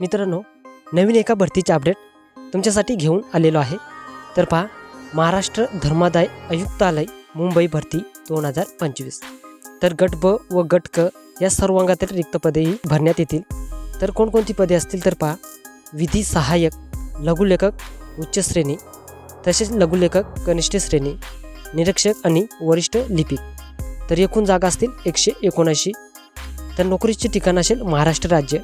मित्रांनो नवीन एका भरतीचे अपडेट तुमच्यासाठी घेऊन आलेलो आहे. तर पहा महाराष्ट्र धर्मादाय आयुक्तालय मुंबई भरती दोन हजार पंचवीस. तर गट ब व गट क या सर्वांगातील रिक्त पदेही भरण्यात येतील. तर कोणकोणती पदे असतील तर पहा विधी सहाय्यक लघुलेखक उच्च श्रेणी तसेच लघुलेखक कनिष्ठ श्रेणी निरीक्षक आणि वरिष्ठ लिपिक तर एकूण जागा असतील एकशे एकोणऐंशी. तर नोकरीचे ठिकाण असेल महाराष्ट्र राज्य.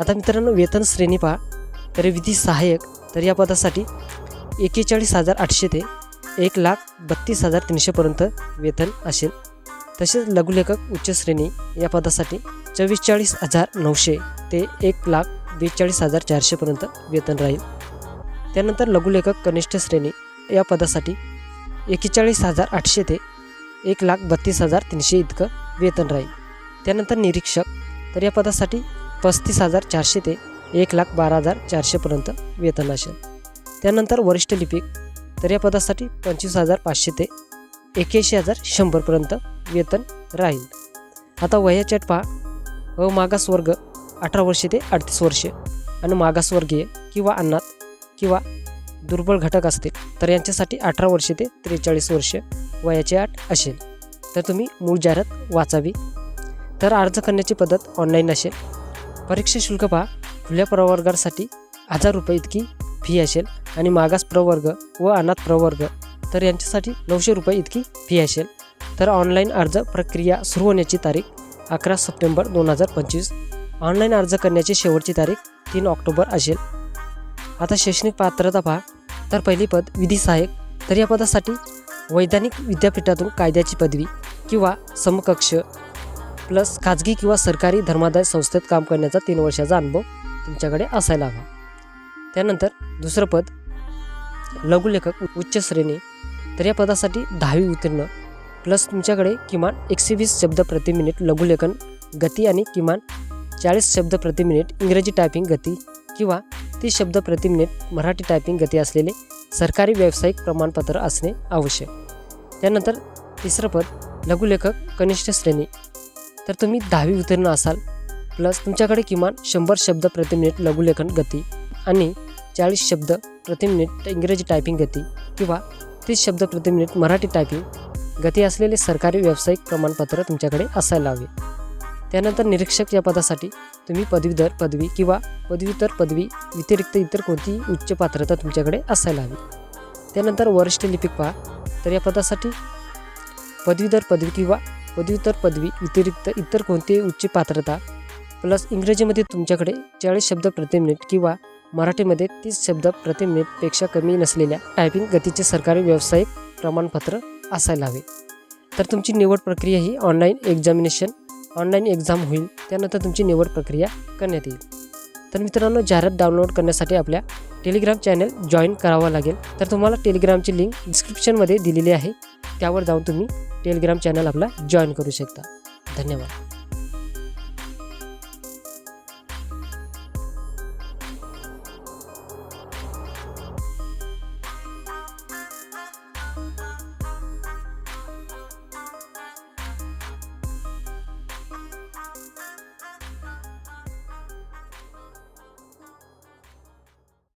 आता मित्रांनो वेतन श्रेणी पहा. तर विधी सहाय्यक तर या पदासाठी एकेचाळीस हजार आठशे ते एक लाख बत्तीस हजार तीनशेपर्यंत वेतन असेल. तसेच लघुलेखक उच्च श्रेणी या पदासाठी चव्वेस चाळीस हजार नऊशे ते एक लाख बेचाळीस हजार चारशेपर्यंत वेतन राहील. त्यानंतर लघुलेखक कनिष्ठ श्रेणी या पदासाठी एकेचाळीस हजार आठशे ते एक लाख बत्तीस हजार तीनशे इतकं वेतन राहील. त्यानंतर निरीक्षक तर या पदासाठी पस्तीस हजार चारशे ते एक लाख बारा हजार चारशेपर्यंत वेतन असेल. त्यानंतर वरिष्ठ लिपिक तर या पदासाठी पंचवीस हजार पाचशे ते एक्याऐंशी हजार शंभरपर्यंत वेतन राहील. आता वयाच्या पहा. अ मागास वर्ग अठरा वर्षे ते अडतीस वर्षे. आणि मागासवर्गीय किंवा अन्नात किंवा दुर्बल घटक असतील तर यांच्यासाठी अठरा वर्षे ते त्रेचाळीस वर्षे वयाची अट असेल. तर तुम्ही मूळ जाहिरात वाचावी. तर अर्ज करण्याची पद्धत ऑनलाईन असेल. परीक्षा शुल्क पहा. खुल्या प्रवर्गासाठी हजार रुपये इतकी फी असेल आणि मागास प्रवर्ग व अनाथ प्रवर्ग तर यांच्यासाठी नऊशे रुपये इतकी फी असेल. तर ऑनलाईन अर्ज प्रक्रिया सुरू होण्याची तारीख अकरा सप्टेंबर दोन हजार पंचवीस. ऑनलाईन अर्ज करण्याची शेवटची तारीख तीन ऑक्टोबर असेल. आता शैक्षणिक पात्रता पहा. तर पहिली पद विधी सहाय्यक. तर या पदासाठी वैधानिक विद्यापीठातून कायद्याची पदवी किंवा समकक्ष प्लस खाजगी किंवा सरकारी धर्मादाय संस्थेत काम करण्याचा तीन वर्षाचा अनुभव तुमच्याकडे असायला हवा. त्यानंतर दुसरं पद लघुलेखक उच्च श्रेणी. तर या पदासाठी दहावी उत्तीर्ण प्लस तुमच्याकडे किमान एकशे वीस शब्द प्रति मिनिट लघुलेखन गती आणि किमान चाळीस शब्द प्रति मिनिट इंग्रजी टायपिंग गती किंवा तीस शब्द प्रति मिनिट मराठी टायपिंग गती असलेले सरकारी व्यावसायिक प्रमाणपत्र असणे आवश्यक. त्यानंतर तिसरं पद लघुलेखक कनिष्ठ श्रेणी. तर तुम्ही दहावी उत्तीर्ण असाल. प्लस तुमच्याकडे किमान शंभर शब्द प्रति मिनिट लघुलेखन गती आणि चाळीस शब्द प्रति मिनिट इंग्रजी टायपिंग गती किंवा तीस शब्द प्रति मिनिट मराठी टायपिंग गती असलेले सरकारी व्यावसायिक प्रमाणपत्र तुमच्याकडे असायला हवे. त्यानंतर निरीक्षक या पदासाठी तुम्ही पदवीधर पदवी किंवा पदव्युत्तर पदवी व्यतिरिक्त इतर कोणतीही उच्च पात्रता तुमच्याकडे असायला हवी. त्यानंतर वरिष्ठ लिपिक पहा. तर या पदासाठी पदवीधर पदवी किंवा पदव्युत्तर पदवी व्यतिरिक्त इतर कोणतीही उच्च पात्रता प्लस इंग्रजीमध्ये तुमच्याकडे चाळीस शब्द प्रति मिनिट किंवा मराठीमध्ये तीस शब्द प्रति मिनिटपेक्षा कमी नसलेल्या टायपिंग गतीचे सरकारी व्यावसायिक प्रमाणपत्र असायला हवे. तर तुमची निवड प्रक्रिया ही ऑनलाईन एक्झामिनेशन ऑनलाईन एक्झाम होईल. त्यानंतर तुमची निवड प्रक्रिया करण्यात येईल. तर मित्रांनो जाहिरात डाउनलोड करण्यासाठी आपल्या टेलिग्राम चॅनल जॉईन करावा लागेल. तर तुम्हाला टेलिग्रामची लिंक डिस्क्रिप्शनमध्ये दिलेली आहे. त्यावर जाऊन तुम्ही टेलिग्राम चॅनल आपला जॉईन करू शकता. धन्यवाद.